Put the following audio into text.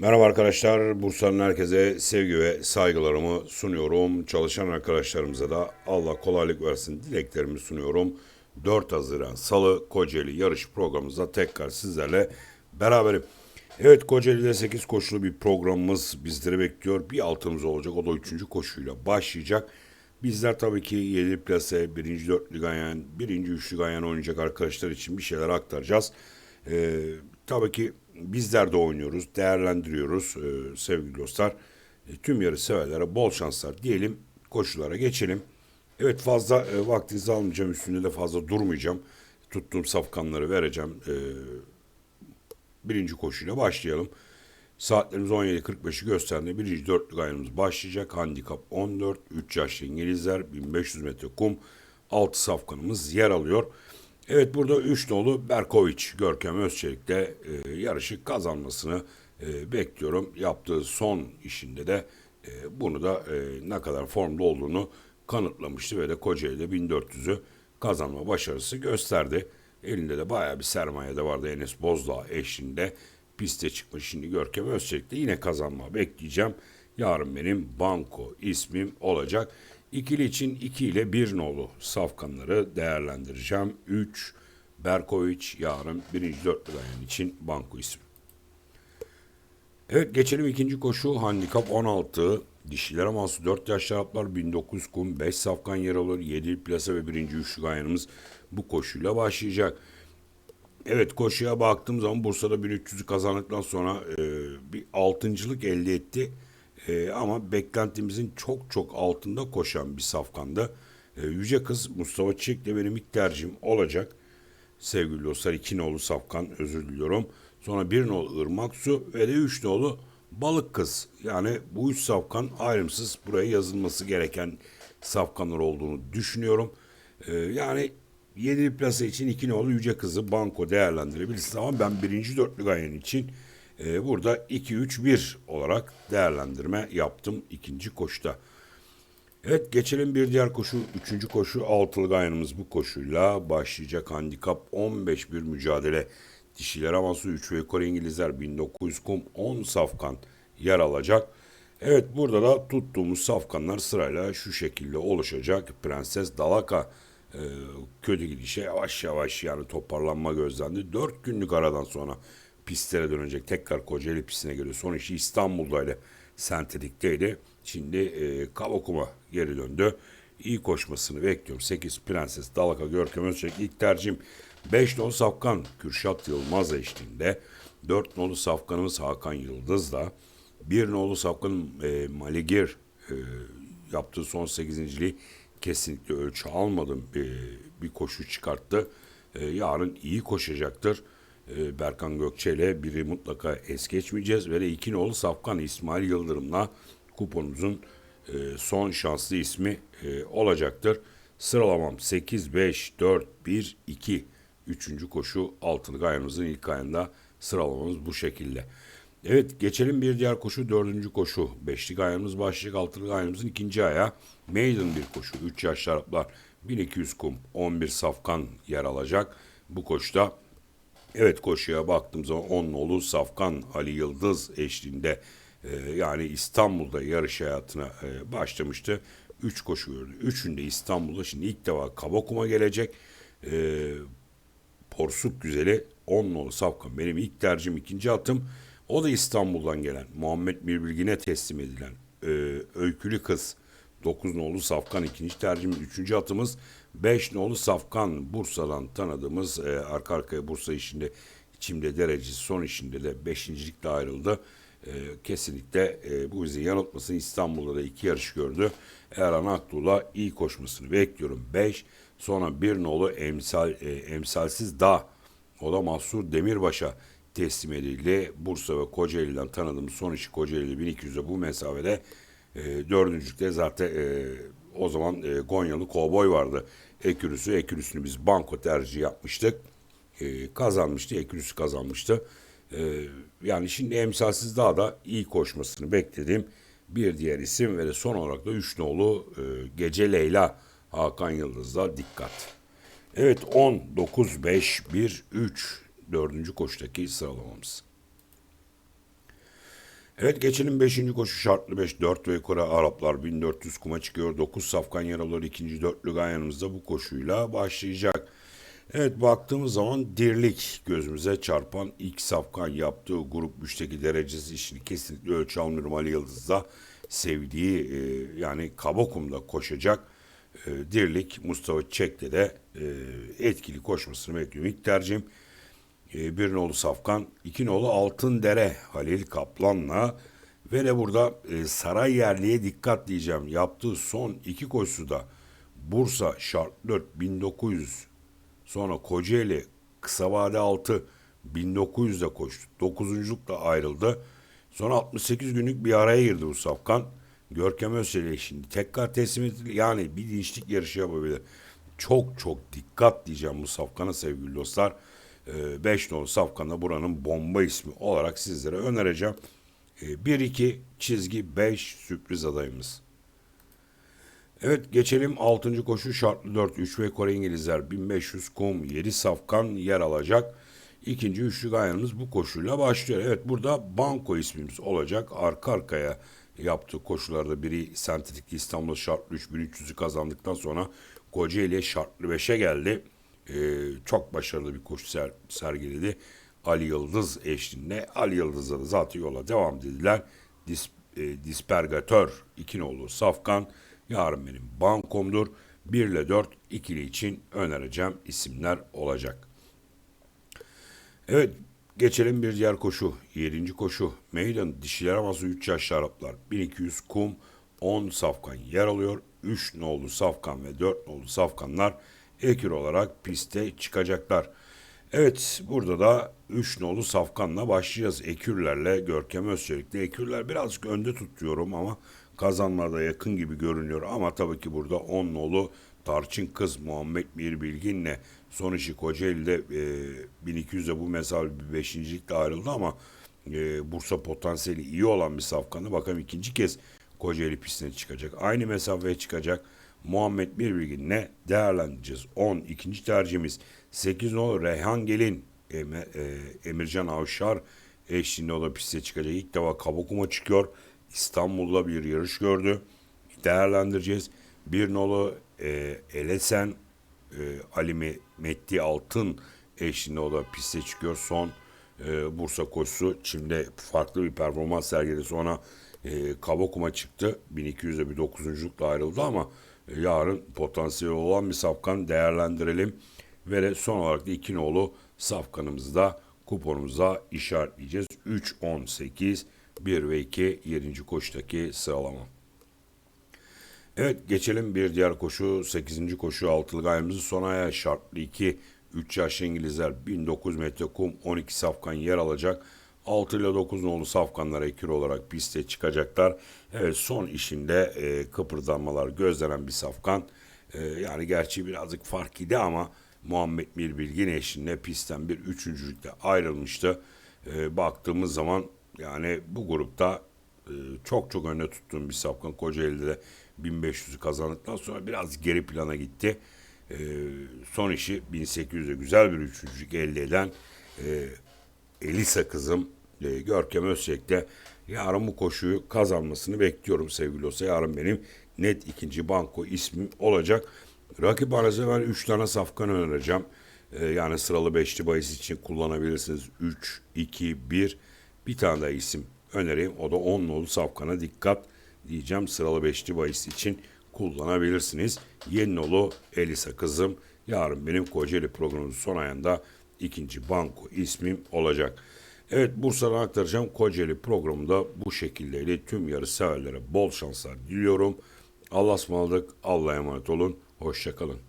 Merhaba arkadaşlar. Bursa'nın herkese sevgi ve saygılarımı sunuyorum. Çalışan arkadaşlarımıza da Allah kolaylık versin dileklerimi sunuyorum. 4 Haziran Salı Kocaeli yarış programımızda tekrar sizlerle beraberim. Evet Kocaeli'de 8 koşulu bir programımız bizleri bekliyor. Bir altımız olacak. O da 3. koşuyla başlayacak. Bizler tabii ki 7 plase, 1. 4 ganyan, 1. 3 ganyan oynayacak arkadaşlar için bir şeyler aktaracağız. Ee, tabii ki bizler de oynuyoruz, değerlendiriyoruz e, sevgili dostlar. E, tüm yarı severlere bol şanslar diyelim, koşulara geçelim. Evet fazla e, vaktinizi almayacağım, üstünde de fazla durmayacağım. Tuttuğum safkanları vereceğim. E, birinci koşuyla başlayalım. Saatlerimiz 17.45'i gösterdi. Birinci dörtlük ayımız başlayacak. Handikap 14, 3 yaşlı İngilizler, 1500 metre kum, 6 safkanımız yer alıyor. Evet burada 3 nolu Berkoviç Görkem Özçelik de e, yarışı kazanmasını e, bekliyorum. Yaptığı son işinde de e, bunu da e, ne kadar formda olduğunu kanıtlamıştı ve de Kocaeli'de 1400'ü kazanma başarısı gösterdi. Elinde de bayağı bir sermaye de vardı Enes Bozdağ eşliğinde piste çıkmış. Şimdi Görkem Özçelik'te yine kazanma bekleyeceğim. Yarın benim banko ismim olacak. İkili için 2 ile 1 nolu safkanları değerlendireceğim. 3 Berkoviç yarın 1. dörtlü dayan için banko ismi. Evet geçelim ikinci koşu handikap 16. Dişilere mahsus 4 yaş şaraplar 1900 kum 5 safkan yer alır. 7 plase ve 1. üçlü gayanımız bu koşuyla başlayacak. Evet koşuya baktığım zaman Bursa'da 1300'ü kazandıktan sonra e, bir altıncılık elde etti. E, ama beklentimizin çok çok altında koşan bir safkandı. E, Yüce Kız Mustafa Çiçek de benim ilk tercihim olacak. Sevgili dostlar iki nolu safkan özür diliyorum. Sonra bir nolu ırmak su ve de üç nolu balık kız. Yani bu üç safkan ayrımsız buraya yazılması gereken safkanlar olduğunu düşünüyorum. E, yani 7 plasa için iki nolu Yüce Kızı banko değerlendirebilirsiniz ama ben birinci dörtlü gayen için e, burada 2-3-1 olarak değerlendirme yaptım ikinci koşuda. Evet geçelim bir diğer koşu. Üçüncü koşu altılı gayanımız bu koşuyla başlayacak. Handikap 15 bir mücadele. Dişiler aması 3 ve yukarı İngilizler 1900 kum 10 safkan yer alacak. Evet burada da tuttuğumuz safkanlar sırayla şu şekilde oluşacak. Prenses Dalaka e, kötü gidişe yavaş yavaş yani toparlanma gözlendi. Dört günlük aradan sonra pistlere dönecek. Tekrar Kocaeli pistine geliyor. Son işi İstanbul'daydı. Sentetikteydi. Şimdi e, Kavakuma geri döndü. İyi koşmasını bekliyorum. 8 Prenses Dalaka Görkem Özçek ilk tercihim. 5 nolu Safkan Kürşat Yılmaz eşliğinde. 4 nolu Safkanımız Hakan Yıldız'la. 1 nolu Safkan e, Maligir e, yaptığı son 8.liği kesinlikle ölçü almadım. E, bir koşu çıkarttı. E, yarın iyi koşacaktır. E, Berkan Gökçe ile biri mutlaka es geçmeyeceğiz. Ve de iki nolu Safkan İsmail Yıldırım'la kuponumuzun e, son şanslı ismi e, olacaktır. Sıralamam 8, 5, 4, 1, 2. Üçüncü koşu altılı ayağımızın ilk ayında sıralamamız bu şekilde. Evet geçelim bir diğer koşu dördüncü koşu. Beşlik ayağımız başlayacak altılı ayağımızın ikinci ayağı. Maiden bir koşu. Üç yaş şaraplar 1200 kum 11 safkan yer alacak. Bu koşuda Evet koşuya baktığım zaman on nolu Safkan Ali Yıldız eşliğinde e, yani İstanbul'da yarış hayatına e, başlamıştı. Üç koşu gördü. Üçünde İstanbul'da şimdi ilk defa Kabakum'a gelecek. E, Porsuk Güzeli on nolu Safkan benim ilk tercihim ikinci atım. O da İstanbul'dan gelen Muhammed Mirbilgin'e teslim edilen e, Öykülü Kız 9 nolu Safkan ikinci tercihimiz. Üçüncü atımız 5 nolu Safkan Bursa'dan tanıdığımız e, arka arkaya Bursa işinde içimde derecesi son işinde de beşincilikle ayrıldı. E, kesinlikle e, bu bizi yanıltmasın. İstanbul'da da iki yarış gördü. Erhan Aktuğ'la iyi koşmasını bekliyorum. 5 sonra bir nolu emsal, e, emsalsiz dağ o da Mahsur Demirbaş'a teslim edildi. Bursa ve Kocaeli'den tanıdığımız son işi Kocaeli 1200'e bu mesafede e, dördüncülükte zaten e, o zaman e, Gonyalı Kovboy vardı. Ekürüsü. Ekürüsünü biz banko tercih yapmıştık. E, kazanmıştı. Ekürüsü kazanmıştı. E, yani şimdi emsalsiz daha da iyi koşmasını bekledim. Bir diğer isim ve de son olarak da üç nolu e, Gece Leyla Hakan Yıldız'la dikkat. Evet 10, 9, 5, 1, 3 dördüncü koştaki sıralamamız. Evet geçelim 5. koşu şartlı 5 4 ve yukarı Araplar 1400 kuma çıkıyor. 9 safkan alıyor. İkinci dörtlü ganyanımızda bu koşuyla başlayacak. Evet baktığımız zaman dirlik gözümüze çarpan ilk safkan yaptığı grup 3'teki derecesi işini kesinlikle ölçü almıyorum Ali Yıldız'da sevdiği e, yani Kabokum'da koşacak e, dirlik Mustafa Çek'te de e, etkili koşmasını bekliyorum. İlk tercihim bir nolu Safkan, iki nolu Altındere Halil Kaplan'la ve de burada e, Saray Yerli'ye dikkat diyeceğim. Yaptığı son iki koşusu da Bursa Şart 4 1900 sonra Kocaeli Kısa Vade 6 1900'de koştu. Dokuzunculukla ayrıldı. Sonra 68 günlük bir araya girdi bu Safkan. Görkem Özçelik'e şimdi tekrar teslim edildi. Yani bir dinçlik yarışı yapabilir. Çok çok dikkat diyeceğim bu Safkan'a sevgili dostlar. 5 nolu Safkan'da buranın bomba ismi olarak sizlere önereceğim. 1-2 çizgi 5 sürpriz adayımız. Evet geçelim 6. koşu şartlı 4 3 ve Kore İngilizler 1500 kum 7 safkan yer alacak. İkinci üçlü gayanımız bu koşuyla başlıyor. Evet burada banko ismimiz olacak. Arka arkaya yaptığı koşularda biri sentetik İstanbul şartlı 3300'ü kazandıktan sonra Kocaeli şartlı 5'e geldi. Ee, çok başarılı bir koşu ser, sergiledi. Ali Yıldız eşliğinde. Ali Yıldız'la da zaten yola devam dediler. Dis, e, dispergatör 2 nolu Safkan yarın benim bankomdur. 1 ile 4 ikili için önereceğim isimler olacak. Evet geçelim bir diğer koşu. 7. koşu. Meydan dişiler aması 3 yaşlı Araplar. 1200 kum 10 safkan yer alıyor. 3 nolu safkan ve 4 nolu safkanlar ekür olarak piste çıkacaklar. Evet burada da 3 nolu safkanla başlayacağız. Ekürlerle Görkem Özçelik'le. Ekürler birazcık önde tutuyorum ama kazanmada yakın gibi görünüyor. Ama tabii ki burada 10 nolu Tarçın Kız Muhammed Mir Bilgin'le son işi Kocaeli'de e, 1200'de bu mesafe bir beşincilikle ayrıldı ama e, Bursa potansiyeli iyi olan bir safkanı bakalım ikinci kez Kocaeli pistine çıkacak. Aynı mesafeye çıkacak. Muhammed Birbilgin'le değerlendireceğiz. 10 ikinci tercihimiz 8 nolu Reyhan Gelin e, Emircan Avşar eşliğinde o da piste çıkacak. İlk defa Kabakuma çıkıyor. İstanbul'da bir yarış gördü. Değerlendireceğiz. Bir nolu e, Elesen e, Ali Metti Altın eşliğinde o da piste çıkıyor. Son e, Bursa koşusu. Şimdi farklı bir performans sergiledi. Sonra e, Kabakuma çıktı. 1200'de bir 9.lukla ayrıldı ama yarın potansiyeli olan bir safkan değerlendirelim. Ve son olarak da iki nolu safkanımızı da kuponumuza işaretleyeceğiz. 3, 18, 1 ve 2 7. koşudaki sıralama. Evet geçelim bir diğer koşu 8. koşu altılı gayemizin son ayağı şartlı 2 3 yaşlı İngilizler 1900 metre kum 12 safkan yer alacak. 6 ile 9 nolu safkanlar ekür olarak piste çıkacaklar. Evet son işinde e, kıpırdanmalar gözlenen bir safkan. E, yani gerçi birazcık fark idi ama Muhammed Mir Bilgin eşliğinde pistten bir üçüncülükte ayrılmıştı. E, baktığımız zaman yani bu grupta e, çok çok önde tuttuğum bir safkan Kocaeli'de de 1500'ü kazandıktan sonra biraz geri plana gitti. E, son işi 1800'de güzel bir üçüncülük elde eden e, Elisa kızım e, Görkem Özçek de yarın bu koşuyu kazanmasını bekliyorum sevgili olsa. Yarın benim net ikinci banko ismim olacak. Rakip arasında ben 3 tane safkan önereceğim. E, yani sıralı beşli bahis için kullanabilirsiniz. 3, 2, 1 bir tane daha isim önereyim. O da 10 nolu safkana dikkat diyeceğim. Sıralı beşli bahis için kullanabilirsiniz. Yeni nolu Elisa kızım. Yarın benim Kocaeli programının son ayında ikinci banko ismim olacak. Evet Bursa'dan aktaracağım Kocaeli programında bu şekildeydi. Tüm yarı severlere bol şanslar diliyorum. Allah'a ısmarladık. Allah'a emanet olun. Hoşçakalın.